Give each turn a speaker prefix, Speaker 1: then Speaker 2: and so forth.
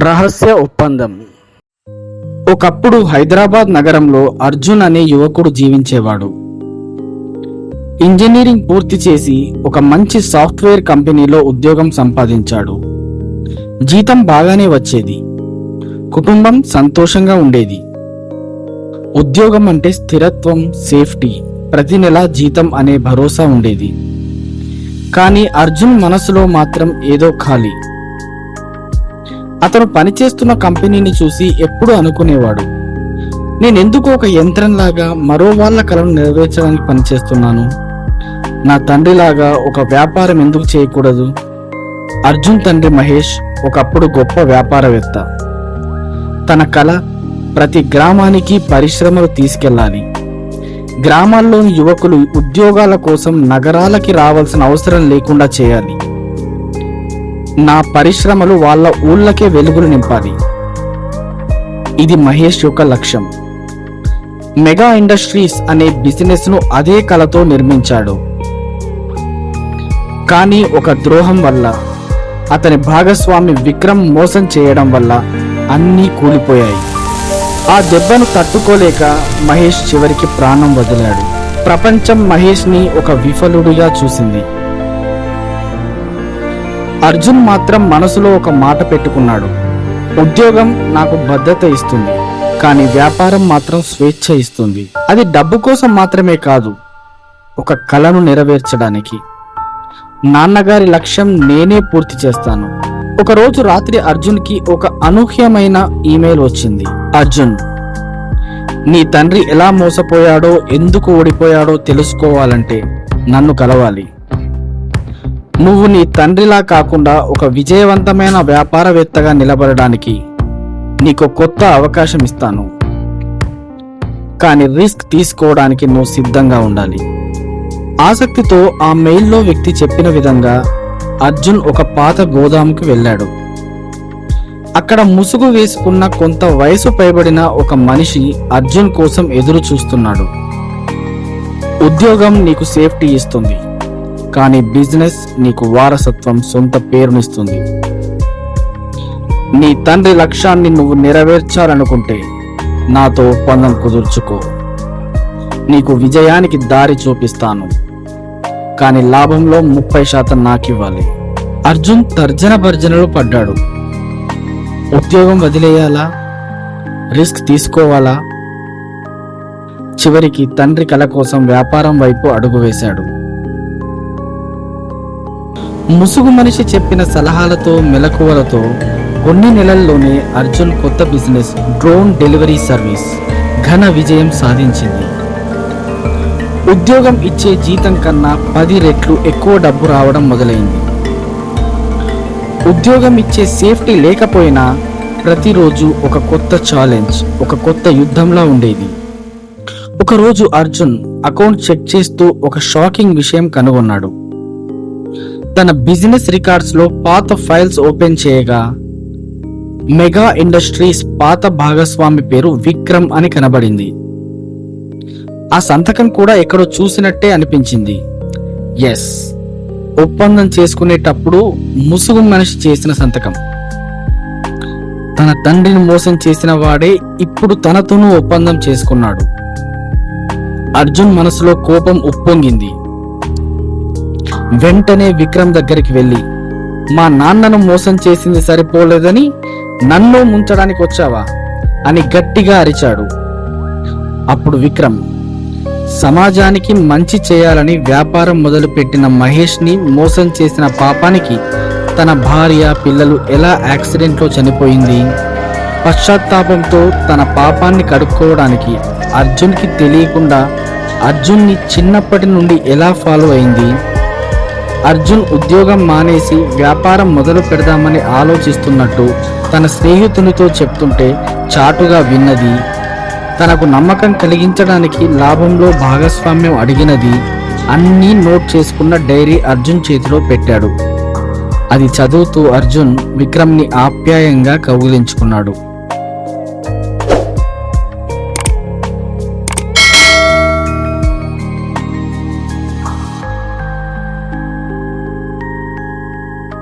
Speaker 1: రహస్య ఒప్పందం. ఒకప్పుడు హైదరాబాద్ నగరంలో అర్జున్ అనే యువకుడు జీవించేవాడు. ఇంజనీరింగ్ పూర్తి చేసి ఒక మంచి సాఫ్ట్వేర్ కంపెనీలో ఉద్యోగం సంపాదించాడు. జీతం బాగానే వచ్చేది. కుటుంబం సంతోషంగా ఉండేది. ఉద్యోగం అంటే స్థిరత్వం సేఫ్టీ ప్రతి నెల జీతం అనే భరోసా ఉండేది. కానీ అర్జున్ మనసులో మాత్రం ఏదో ఖాళీ. అతను పనిచేస్తున్న కంపెనీని చూసి ఎప్పుడు అనుకునేవాడు. నేనెందుకు ఒక యంత్రంలాగా మరో వాళ్ళ కలను నెరవేర్చడానికి పనిచేస్తున్నాను? నా తండ్రిలాగా ఒక వ్యాపారం ఎందుకు చేయకూడదు? అర్జున్ తండ్రి మహేష్ ఒకప్పుడు గొప్ప వ్యాపారవేత్త. తన కళ ప్రతి గ్రామానికి పరిశ్రమలు తీసుకెళ్ళాలి. గ్రామాల్లోని యువకులు ఉద్యోగాల కోసం నగరాలకి రావాల్సిన అవసరం లేకుండా చేయాలి. నా పరిశ్రమలు వాళ్ళ ఊళ్ళకే వెలుగులు నింపాలి. ఇది మహేష్ యొక్క లక్ష్యం. మెగా ఇండస్ట్రీస్ అనే బిజినెస్ను అదే కలతో నిర్మించాడు. కానీ ఒక ద్రోహం వల్ల అతని భాగస్వామి విక్రమ్ మోసం చేయడం వల్ల అన్నీ కూలిపోయాయి. ఆ దెబ్బను తట్టుకోలేక మహేష్ చివరికి ప్రాణం వదిలాడు. ప్రపంచం మహేష్ని ఒక విఫలుడిగా చూసింది. అర్జున్ మాత్రం మనసులో ఒక మాట పెట్టుకున్నాడు. ఉద్యోగం నాకు భద్రత ఇస్తుంది కానీ వ్యాపారం మాత్రం స్వేచ్ఛ ఇస్తుంది. అది డబ్బు కోసం మాత్రమే కాదు ఒక కళను నెరవేర్చడానికి. నాన్నగారి లక్ష్యం నేనే పూర్తి చేస్తాను. ఒకరోజు రాత్రి అర్జున్కి ఒక అనూహ్యమైన ఈమెయిల్ వచ్చింది. అర్జున్ నీ తండ్రి ఎలా మోసపోయాడో ఎందుకు ఓడిపోయాడో తెలుసుకోవాలంటే నన్ను కలవాలి. నువ్వు నీ తండ్రిలా కాకుండా ఒక విజయవంతమైన వ్యాపారవేత్తగా నిలబడడానికి నీకు కొత్త అవకాశం ఇస్తాను. కానీ రిస్క్ తీసుకోవడానికి నువ్వు సిద్ధంగా ఉండాలి. ఆసక్తితో ఆ మెయిల్లో వ్యక్తి చెప్పిన విధంగా అర్జున్ ఒక పాత గోదాముకి వెళ్ళాడు. అక్కడ ముసుగు వేసుకున్న కొంత వయసు పైబడిన ఒక మనిషి అర్జున్ కోసం ఎదురు చూస్తున్నాడు ఉద్యోగం నీకు సేఫ్టీ ఇస్తుంది. కానీ బిజినెస్ నీకు వారసత్వం సొంత పేరునిస్తుంది. నీ తండ్రి లక్ష్యాన్ని నువ్వు నెరవేర్చాలనుకుంటే నాతో ఒప్పందం కుదుర్చుకో. నీకు విజయానికి దారి చూపిస్తాను. కానీ లాభంలో ముప్పై శాతం నాకివ్వాలి. అర్జున్ తర్జన భర్జనలు పడ్డాడు. ఉద్యోగం వదిలేయాలా? రిస్క్ తీసుకోవాలా? చివరికి తండ్రి కల కోసం వ్యాపారం వైపు అడుగు వేశాడు. ముసుగు మనిషి చెప్పిన సలహాలతో మెలకువలతో కొన్ని నెలల్లోనే అర్జున్ కొత్త బిజినెస్ డ్రోన్ డెలివరీ సర్వీస్ ఘన విజయం సాధించింది. ఉద్యోగం ఇచ్చే జీతం కన్నా పది రెట్లు ఎక్కువ డబ్బు రావడం మొదలైంది. ఉద్యోగం ఇచ్చే సేఫ్టీ లేకపోయినా ప్రతిరోజు ఒక కొత్త ఛాలెంజ్ ఒక కొత్త యుద్ధంలా ఉండేది. ఒకరోజు అర్జున్ అకౌంట్ చెక్ చేస్తూ ఒక షాకింగ్ విషయం కనుగొన్నాడు. తన బిజినెస్ రికార్డ్స్లో పాత ఫైల్స్ ఓపెన్ చేయగా మెగా ఇండస్ట్రీస్ పాత భాగస్వామి పేరు విక్రమ్ అని కనబడింది. ఆ సంతకం కూడా ఎక్కడో చూసినట్టే అనిపించింది. ఎస్ ఒప్పందం చేసుకునేటప్పుడు ముసుగు మనిషి చేసిన సంతకం. తన తండ్రిని మోసం చేసిన వాడే ఇప్పుడు తనతోనూ ఒప్పందం చేసుకున్నాడు. అర్జున్ మనసులో కోపం ఉప్పొంగింది. వెంటనే విక్రమ్ దగ్గరికి వెళ్ళి మా నాన్నను మోసం చేసింది సరిపోలేదని నన్ను ముంచడానికి వచ్చావా? అని గట్టిగా అరిచాడు. అప్పుడు విక్రమ్ సమాజానికి మంచి చేయాలని వ్యాపారం మొదలుపెట్టిన మహేష్ని మోసం చేసిన పాపానికి తన భార్య పిల్లలు ఎలా యాక్సిడెంట్లో చనిపోయింది? పశ్చాత్తాపంతో తన పాపాన్ని కడుక్కోవడానికి అర్జున్కి తెలియకుండా అర్జున్ని చిన్నప్పటి నుండి ఎలా ఫాలో అయింది? అర్జున్ ఉద్యోగం మానేసి వ్యాపారం మొదలు పెడదామని ఆలోచిస్తున్నట్టు తన స్నేహితునితో చెప్తుంటే చాటుగా విన్నది. తనకు నమ్మకం కలిగించడానికి లాభంలో భాగస్వామ్యం అడిగినది. అన్నీ నోట్ చేసుకున్న డైరీ అర్జున్ చేతిలో పెట్టాడు. అది చదువుతూ అర్జున్ విక్రమ్ని ఆప్యాయంగా కౌగిలించుకున్నాడు.